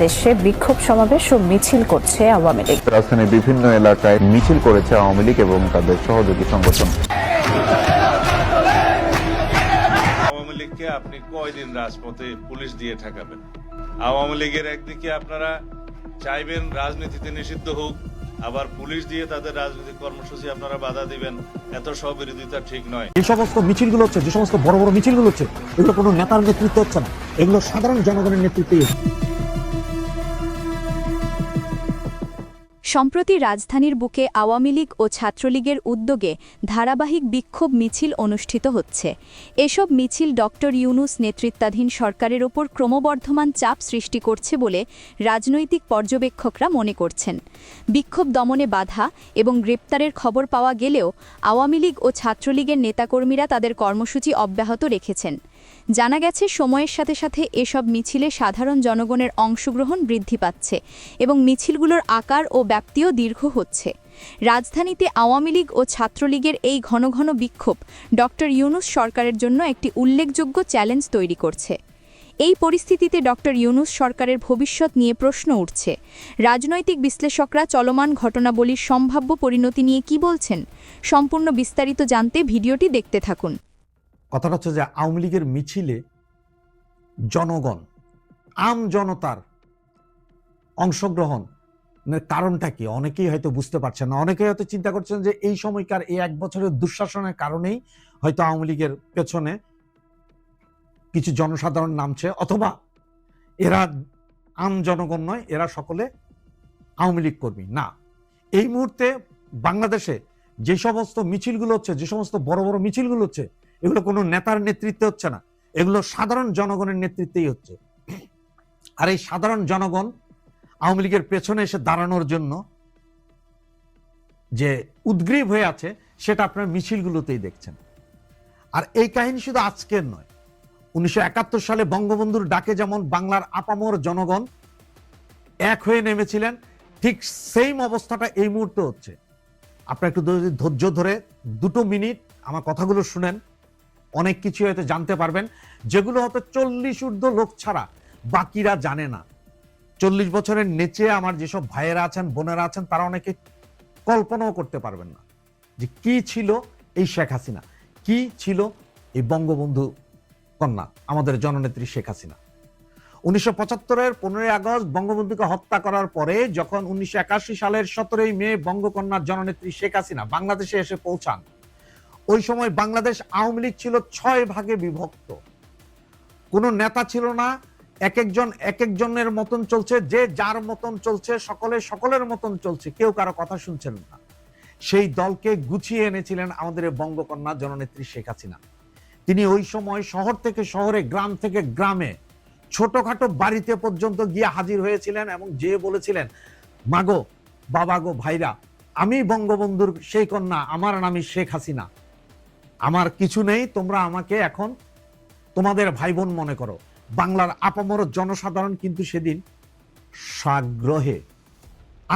নির্দেশে বিক্ষোভ সমাবেশ ও মিছিল করছে আওয়ামী লীগ। রাজধানীর বিভিন্ন এলাকায় মিছিল করেছে আওয়ামী লীগ এবং তাদের সহযোগী সংগঠন। আওয়ামী লীগকে আপনি কয়দিন রাজপথে পুলিশ দিয়ে ঠেকাবেন? আওয়ামী লীগের একদিকে আপনারা চাইবেন রাজনীতিতে নিষিদ্ধ হোক আবার পুলিশ দিয়ে তাদের রাজনৈতিক কর্মসূচি আপনারা বাধা দিবেন এত স্ববিরোধিতা ঠিক নয়। যে সমস্ত মিছিলগুলো হচ্ছে যে সমস্ত বড় বড় মিছিলগুলো হচ্ছে এগুলো কোনো নেতার নেতৃত্ব হচ্ছে না। এগুলো সাধারণ জনগণের নেতৃত্বেই সম্প্রতি রাজধানীর বুকে আওয়ামী লীগ ও ছাত্রলীগের উদ্যোগে ধারাবাহিক বিক্ষোভ মিছিল অনুষ্ঠিত হচ্ছে। এসব মিছিল ডক্টর ইউনুস নেতৃত্বাধীন সরকারের ওপর ক্রমবর্ধমান চাপ সৃষ্টি করছে বলে রাজনৈতিক পর্যবেক্ষকরা মনে করছেন। বিক্ষোভ দমনে বাধা এবং গ্রেপ্তারের খবর পাওয়া গেলেও আওয়ামী লীগ ও ছাত্রলীগের নেতাকর্মীরা তাদের কর্মসূচি অব্যাহত রেখেছেন। জানা গেছে, সময়ের সাথে সাথে এসব মিছিলে সাধারণ জনগণের অংশগ্রহণ বৃদ্ধি পাচ্ছে এবং মিছিলগুলোর আকার ও ব্যাপ্তিও দীর্ঘ হচ্ছে। রাজধানীতে আওয়ামী লীগ ও ছাত্রলীগের এই ঘন ঘন বিক্ষোভ ডক্টর ইউনুস সরকারের জন্য একটি উল্লেখযোগ্য চ্যালেঞ্জ তৈরি করছে। এই পরিস্থিতিতে ডক্টর ইউনুস সরকারের ভবিষ্যৎ নিয়ে প্রশ্ন উঠছে। রাজনৈতিক বিশ্লেষকরা চলমান ঘটনাবলীর সম্ভাব্য পরিণতি নিয়ে কি বলছেন? সম্পূর্ণ বিস্তারিত জানতে ভিডিওটি দেখতে থাকুন। কথাটা হচ্ছে যে আওয়ামী লীগের মিছিলে জনগণ, আম জনতার অংশগ্রহণ কারণটা কি? অনেকেই হয়তো বুঝতে পারছেন না। অনেকেই হয়তো চিন্তা করছেন যে এই সময়কার এই এক বছরের দুঃশাসনের কারণেই হয়তো আওয়ামী লীগের পেছনে কিছু জনসাধারণ নামছে, অথবা এরা আম জনগণ নয়, এরা সকলে আওয়ামী লীগ কর্মী। না, এই মুহূর্তে বাংলাদেশে যে সমস্ত মিছিলগুলো হচ্ছে, যে সমস্ত বড় বড় মিছিলগুলো হচ্ছে এগুলো কোনো নেতার নেতৃত্বে হচ্ছে না। এগুলো সাধারণ জনগণের নেতৃত্বেই হচ্ছে। আর এই সাধারণ জনগণ আওয়ামী লীগের পেছনে এসে দাঁড়ানোর জন্য যে উদ্গ্রীব হয়ে আছে, সেটা আপনার মিছিলগুলোতেই দেখছেন। আর এই কাহিনী শুধু আজকের নয়। উনিশশো সালে বঙ্গবন্ধুর ডাকে যেমন বাংলার আপামর জনগণ এক হয়ে নেমেছিলেন, ঠিক সেম অবস্থাটা এই মুহূর্তে হচ্ছে। আপনার একটু ধৈর্য ধরে দুটো মিনিট আমার কথাগুলো শুনেন। অনেক কিছু হয়তো জানতে পারবেন, যেগুলো হয়তো চল্লিশ ঊর্ধ্ব লোক ছাড়া বাকিরা জানে না। চল্লিশ বছরের নিচে আমার যেসব ভাইয়েরা আছেন, বোনেরা আছেন, তারা অনেকে কল্পনাও করতে পারবেন না যে কি ছিল এই শেখ হাসিনা, কি ছিল এই বঙ্গবন্ধু কন্যা, আমাদের জননেত্রী শেখ হাসিনা। উনিশশো পঁচাত্তরের পনেরোই আগস্ট বঙ্গবন্ধুকে হত্যা করার পরে যখন উনিশশো একাশি সালের সতেরোই মে বঙ্গকন্যার জননেত্রী শেখ হাসিনা বাংলাদেশে এসে পৌঁছান ওই সময় বাংলাদেশ আওয়ামী লীগ ছিল ছয় ভাগে বিভক্ত। কোনো নেতা ছিল না, এক একজন, এক একজনের মতন চলছে, যে যার মতন চলছে, সকলে সকলের মতন চলছে, কেউ কারও কথা শুনছেন না। সেই দলকে গুছিয়ে এনেছিলেন আমাদের বঙ্গকন্যা জননেত্রী শেখ হাসিনা। তিনি ওই সময় শহর থেকে শহরে, গ্রাম থেকে গ্রামে, ছোটখাটো বাড়িতে পর্যন্ত গিয়ে হাজির হয়েছিলেন এবং যে বলেছিলেন, মাগো, বাবা গো, ভাইরা, আমি বঙ্গবন্ধুর সেই কন্যা, আমার নামই শেখ হাসিনা। আমার কিছু নেই, তোমরা আমাকে এখন তোমাদের ভাই বোন মনে করো। বাংলার আপামর জনসাধারণ কিন্তু সেদিন সাগ্রহে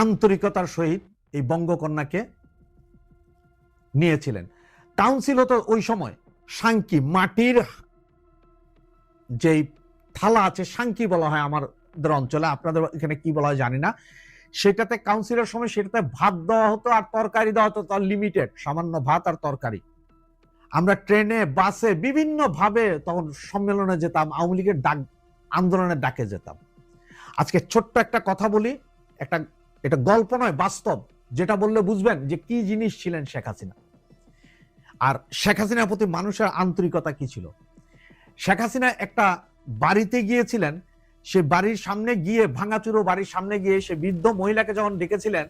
আন্তরিকতার সহিত এই বঙ্গকন্যাকে নিয়েছিলেন। কাউন্সিল হতো ওই সময় সাংকি, মাটির যেই থালা আছে, সাংকি বলা হয় আমাদের অঞ্চলে, আপনাদের এখানে কি বলা হয় জানি না। সেটাতে কাউন্সিলের সময় সেটাতে ভাত দেওয়া হতো আর তরকারি দেওয়া হতো, তার লিমিটেড সামান্য ভাত আর তরকারি। আমরা ট্রেনে, বাসে বিভিন্ন ভাবে তখন সম্মেলনে যেতাম, আওয়ামী লীগের ডাক, আন্দোলনের ডাকে যেতাম। আজকে ছোট্ট একটা কথা বলি, একটা, এটা গল্প নয়, বাস্তব, যেটা বললে বুঝবেন যে কি জিনিস ছিলেন শেখ হাসিনা। আর শেখ হাসিনার প্রতি মানুষের আন্তরিকতা কি ছিল? শেখ হাসিনা একটা বাড়িতে গিয়েছিলেন, সে বাড়ির সামনে গিয়ে, ভাঙাচুরো বাড়ির সামনে গিয়ে সে বৃদ্ধ মহিলাকে যখন ডেকেছিলেন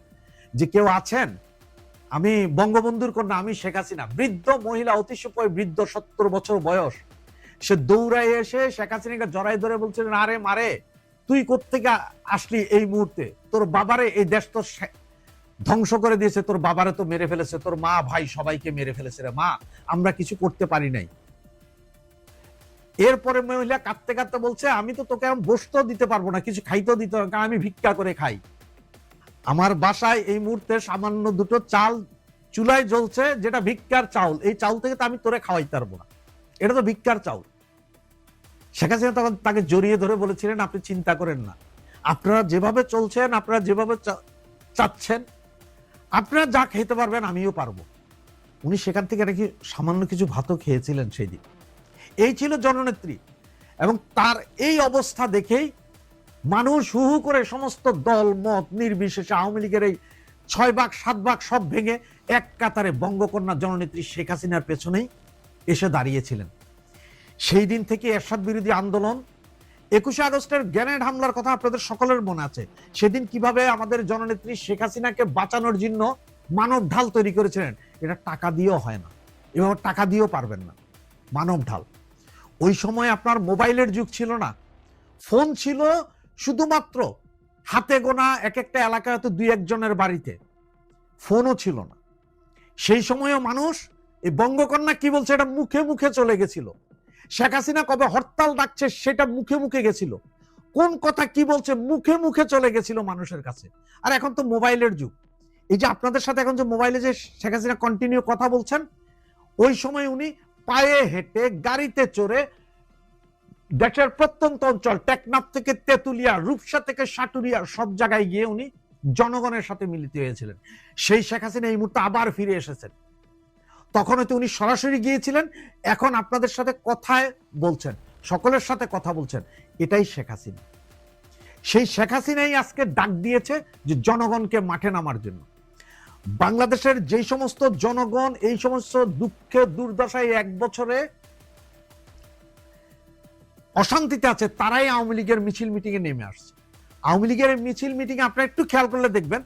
যে, কেউ আছেন? আমি বঙ্গবন্ধুর কন্যা আমি শেখ হাসিনা। বৃদ্ধ মহিলা অতিশয় বৃদ্ধ, সত্তর বছর বয়স। সে দৌড়ায় এসে শেখ হাসিনাকে জড়াই ধরে বলছিলেন, আরে মারে, তুই কোত্থেকে আসলি এই মুহূর্তে? তোর বাবারে এই দেশ তো ধ্বংস করে দিয়েছে, তোর বাবারে তো মেরে ফেলেছে, তোর মা ভাই সবাইকে মেরে ফেলেছে রে মা, আমরা কিছু করতে পারি নাই। এরপরে মহিলা কাঁদতে কাঁদতে বলছে, আমি তো তোকে বসতেও দিতে পারব না, কিছু খাইতেও দিতে পারব কারণ আমি ভিক্ষা করে খাই। আমার বাসায় এই মুহূর্তে সামান্য দুটো চাল চুলায় জ্বলছে, যেটা ভিক্ষার চাউল। এই চাউল থেকে তো আমি তোরে খাওয়াইতে পারব না। এটা তো ভিক্ষার চাউল। শেখ হাসিনা তখন তাকে জড়িয়ে ধরে বলেছিলেন, আপনি চিন্তা করেন না। আপনারা যেভাবে চলছেন, আপনারা যেভাবে চাচ্ছেন, আপনারা যা খেতে পারবেন আমিও পারব। উনি সেখান থেকে নাকি সামান্য কিছু ভাতও খেয়েছিলেন সেই দিন এই ছিল জননেত্রী। এবং তার এই অবস্থা দেখেই মানুষ হু হু করে সমস্ত দল, মত, নির্বিশেষে আওয়ামী লীগের এই ছয় ভাগ, সাত ভাগ সব ভেঙে এক কাতারে বঙ্গকন্যা জননেত্রী শেখ হাসিনার পেছনেই এসে দাঁড়িয়েছিলেন। সেই দিন থেকে এরশাদ বিরোধী আন্দোলন, একুশে আগস্টের গ্রেনেড হামলার কথা আপনাদের সকলের মনে আছে। সেদিন কীভাবে আমাদের জননেত্রী শেখ হাসিনাকে বাঁচানোর জন্য মানব ঢাল তৈরি করেছিলেন, এটা টাকা দিয়েও হয় না। এভাবে টাকা দিয়েও পারবেন না, মানব ঢাল। ওই সময় আপনার মোবাইলের যুগ ছিল না। ফোন ছিল শুধুমাত্র হাতে গোনা এক একটা এলাকায় হয়তো দুই একজনের বাড়িতে। ফোনও ছিল না। সেই সময়ও মানুষ, এই বঙ্গকন্যা কি বলছে এটা মুখে মুখে চলে গেছিল। শেখ হাসিনা কবে হরতাল ডাকছে সেটা মুখে মুখে গেছিল। কোন কথা কি বলছে মুখে মুখে চলে গেছিল মানুষের কাছে। আর এখন তো মোবাইলের যুগ। এই যে আপনাদের সাথে এখন যে মোবাইলে যে শেখ হাসিনা কন্টিনিউ কথা বলছেন, ওই সময় উনি পায়ে হেঁটে, গাড়িতে চড়ে দেশের প্রত্যন্ত অঞ্চল, টেকনাফ থেকে তেতুলিয়া, রূপসা থেকে সাটুরিয়া, সব জায়গায় গিয়ে উনি জনগণের সাথে মিলিত হয়েছিলেন। সেই শেখ হাসিনা এই মুহূর্তে আবার ফিরে এসেছেন। তখন হয়তো উনি সরাসরি গিয়েছিলেন, এখন আপনাদের সাথে কথায় বলছেন, সকলের সাথে কথা বলছেন, এটাই শেখ হাসিনা। সেই শেখ হাসিনাই আজকে ডাক দিয়েছে যে জনগণকে মাঠে নামার জন্য। বাংলাদেশের যেই সমস্ত জনগণ, এই সমস্ত দুঃখে দুর্দশায় এক বছরে অশান্তিতে আছে, তারাই আওয়ামী লীগের মিছিল মিটিং এ নেমে আসছে। আওয়ামী লীগের মিছিল মিটিং আপনারা একটু খেয়াল করলে দেখবেন,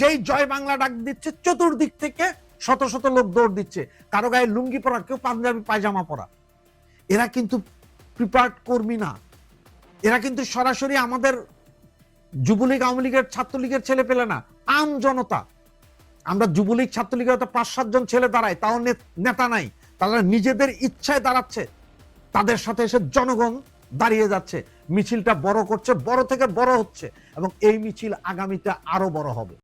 যেই জয় বাংলা ডাক দিচ্ছে, চতুর্দিক থেকে শত শত লোক দৌড় দিচ্ছে। কারও গায়ে লুঙ্গি পরা, কেউ পাঞ্জাবি, পায়জামা পরা। এরা কিন্তু প্রিপার্ড কর্মী না। এরা কিন্তু সরাসরি আমাদের যুবলীগ, আওয়ামী লীগের ছাত্রলীগের ছেলে পেলে না, আম জনতা। আমরা যুবলীগ, ছাত্রলীগের হয়তো পাঁচ সাতজন ছেলে দাঁড়ায়, তাও নেতা নাই। তারা নিজেদের ইচ্ছায় দাঁড়াচ্ছে। তাদের সাথে এসে জনগণ দাঁড়িয়ে যাচ্ছে। মিছিলটা বড় করছে, বড় থেকে বড় হচ্ছে এবং এই মিছিল আগামীতে আরও বড় হবে।